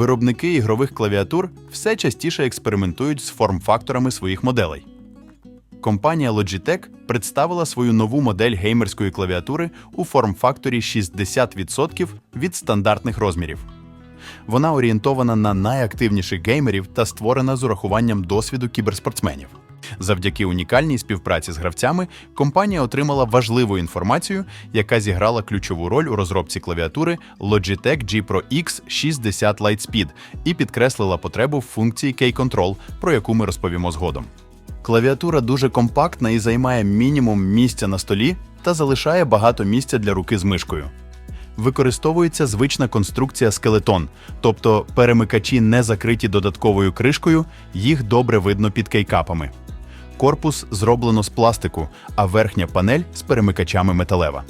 виробники ігрових клавіатур все частіше експериментують з форм-факторами своїх моделей. Компанія Logitech представила свою нову модель геймерської клавіатури у форм-факторі 60% від стандартних розмірів. Вона орієнтована на найактивніших геймерів та створена з урахуванням досвіду кіберспортсменів. Завдяки унікальній співпраці з гравцями компанія отримала важливу інформацію, яка зіграла ключову роль у розробці клавіатури Logitech G Pro X 60 Lightspeed і підкреслила потребу в функції K-Control, про яку ми розповімо згодом. Клавіатура дуже компактна і займає мінімум місця на столі та залишає багато місця для руки з мишкою. Використовується звична конструкція скелетон, тобто перемикачі не закриті додатковою кришкою, їх добре видно під кейкапами. Корпус зроблено з пластику, а верхня панель з перемикачами металева.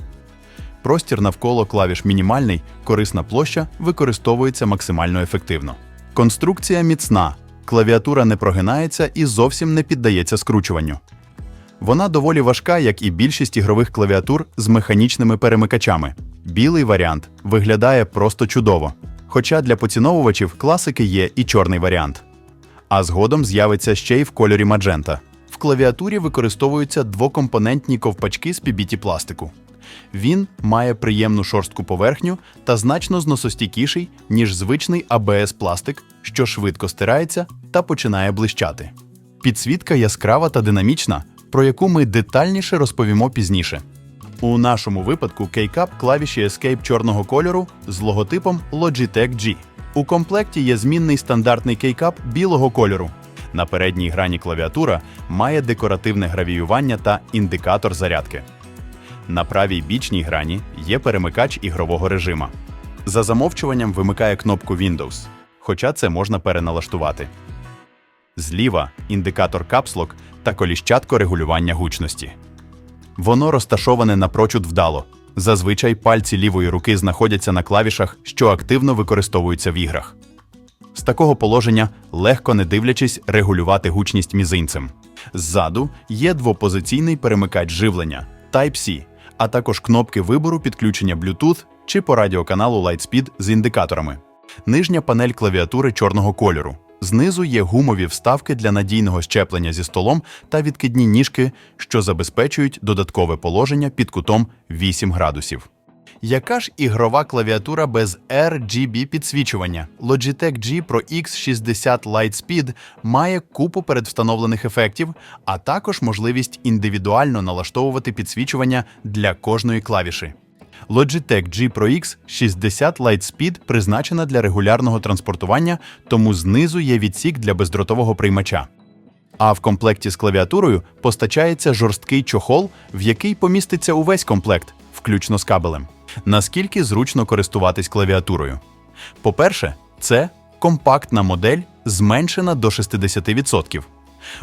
Простір навколо клавіш мінімальний, корисна площа використовується максимально ефективно. Конструкція міцна, клавіатура не прогинається і зовсім не піддається скручуванню. Вона доволі важка, як і більшість ігрових клавіатур з механічними перемикачами. Білий варіант виглядає просто чудово. Хоча для поціновувачів класики є і чорний варіант. А згодом з'явиться ще й в кольорі маджента. Клавіатурі використовуються двокомпонентні ковпачки з PBT пластику. Він має приємну шорстку поверхню та значно зносостійкіший, ніж звичний ABS пластик, що швидко стирається та починає блищати. Підсвітка яскрава та динамічна, про яку ми детальніше розповімо пізніше. У нашому випадку кейкап клавіші Escape чорного кольору з логотипом Logitech G. У комплекті є змінний стандартний кейкап білого кольору. На передній грані клавіатура має декоративне гравіювання та індикатор зарядки. На правій бічній грані є перемикач ігрового режима. За замовчуванням вимикає кнопку Windows, хоча це можна переналаштувати. Зліва індикатор капслок та коліщатко регулювання гучності. Воно розташоване напрочуд вдало. Зазвичай пальці лівої руки знаходяться на клавішах, що активно використовуються в іграх. З такого положення легко не дивлячись регулювати гучність мізинцем. Ззаду є двопозиційний перемикач живлення Type-C, а також кнопки вибору підключення Bluetooth чи по радіоканалу Lightspeed з індикаторами. Нижня панель клавіатури чорного кольору. Знизу є гумові вставки для надійного щеплення зі столом та відкидні ніжки, що забезпечують додаткове положення під кутом 8 градусів. Яка ж ігрова клавіатура без RGB підсвічування? Logitech G Pro X60 Lightspeed має купу передвстановлених ефектів, а також можливість індивідуально налаштовувати підсвічування для кожної клавіші. Logitech G Pro X 60 Lightspeed призначена для регулярного транспортування, тому знизу є відсік для бездротового приймача. А в комплекті з клавіатурою постачається жорсткий чохол, в який поміститься увесь комплект, включно з кабелем. Наскільки зручно користуватись клавіатурою? По-перше, це компактна модель, зменшена до 60%.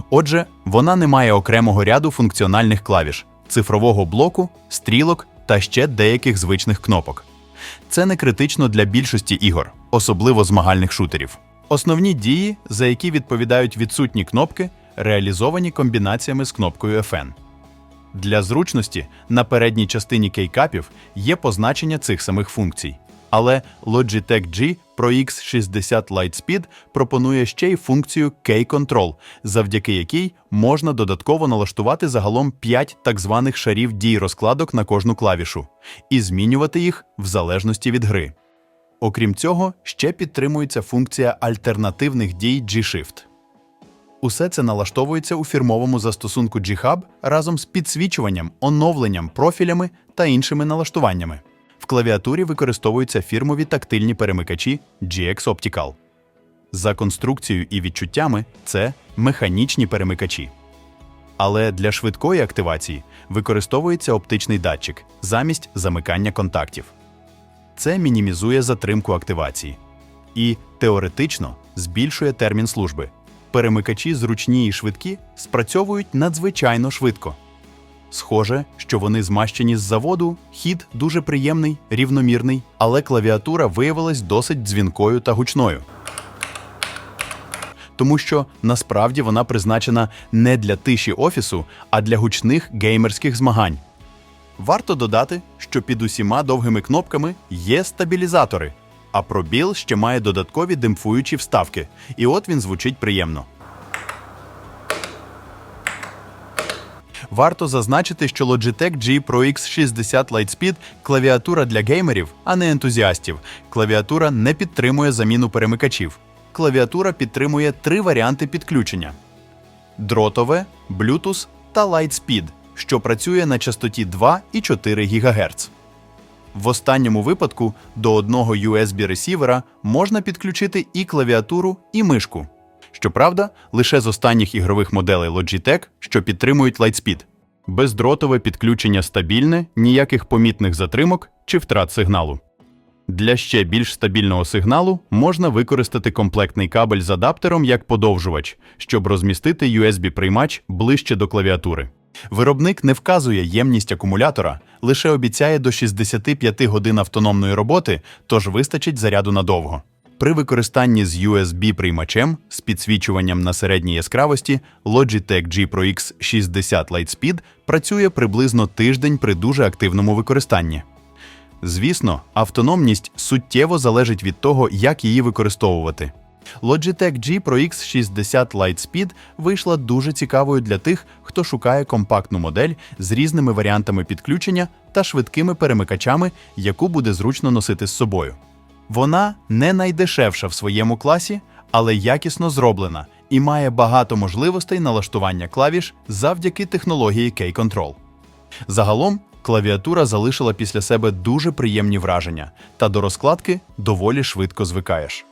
Отже, вона не має окремого ряду функціональних клавіш, цифрового блоку, стрілок та ще деяких звичних кнопок. Це не критично для більшості ігор, особливо змагальних шутерів. Основні дії, за які відповідають відсутні кнопки, реалізовані комбінаціями з кнопкою FN. Для зручності на передній частині кейкапів є позначення цих самих функцій. Але Logitech G Pro X60 Lightspeed пропонує ще й функцію K-Control, завдяки якій можна додатково налаштувати загалом 5 так званих шарів дій розкладок на кожну клавішу і змінювати їх в залежності від гри. Окрім цього, ще підтримується функція альтернативних дій G-Shift. Усе це налаштовується у фірмовому застосунку G-Hub разом з підсвічуванням, оновленням, профілями та іншими налаштуваннями. В клавіатурі використовуються фірмові тактильні перемикачі GX Optical. За конструкцією і відчуттями це механічні перемикачі. Але для швидкої активації використовується оптичний датчик замість замикання контактів. Це мінімізує затримку активації і теоретично збільшує термін служби. Перемикачі зручні і швидкі спрацьовують надзвичайно швидко. Схоже, що вони змащені з заводу, хід дуже приємний, рівномірний, але клавіатура виявилась досить дзвінкою та гучною. Тому що насправді вона призначена не для тиші офісу, а для гучних геймерських змагань. Варто додати, що під усіма довгими кнопками є стабілізатори. А пробіл ще має додаткові демпфуючі вставки. І от він звучить приємно. Варто зазначити, що Logitech G Pro X 60 Lightspeed – клавіатура для геймерів, а не ентузіастів. Клавіатура не підтримує заміну перемикачів. Клавіатура підтримує три варіанти підключення: дротове, Bluetooth та Lightspeed, що працює на частоті 2 і 4 ГГц. В останньому випадку до одного USB-ресівера можна підключити і клавіатуру, і мишку. Щоправда, лише з останніх ігрових моделей Logitech, що підтримують Lightspeed. Бездротове підключення стабільне, ніяких помітних затримок чи втрат сигналу. Для ще більш стабільного сигналу можна використати комплектний кабель з адаптером як подовжувач, щоб розмістити USB-приймач ближче до клавіатури. Виробник не вказує ємність акумулятора, лише обіцяє до 65 годин автономної роботи, тож вистачить заряду надовго. При використанні з USB-приймачем з підсвічуванням на середній яскравості Logitech G Pro X 60 Lightspeed працює приблизно тиждень при дуже активному використанні. Звісно, автономність суттєво залежить від того, як її використовувати. Logitech G Pro X 60 Lightspeed вийшла дуже цікавою для тих, хто шукає компактну модель з різними варіантами підключення та швидкими перемикачами, яку буде зручно носити з собою. Вона не найдешевша в своєму класі, але якісно зроблена і має багато можливостей налаштування клавіш завдяки технології K-Control. Загалом, клавіатура залишила після себе дуже приємні враження, та до розкладки доволі швидко звикаєш.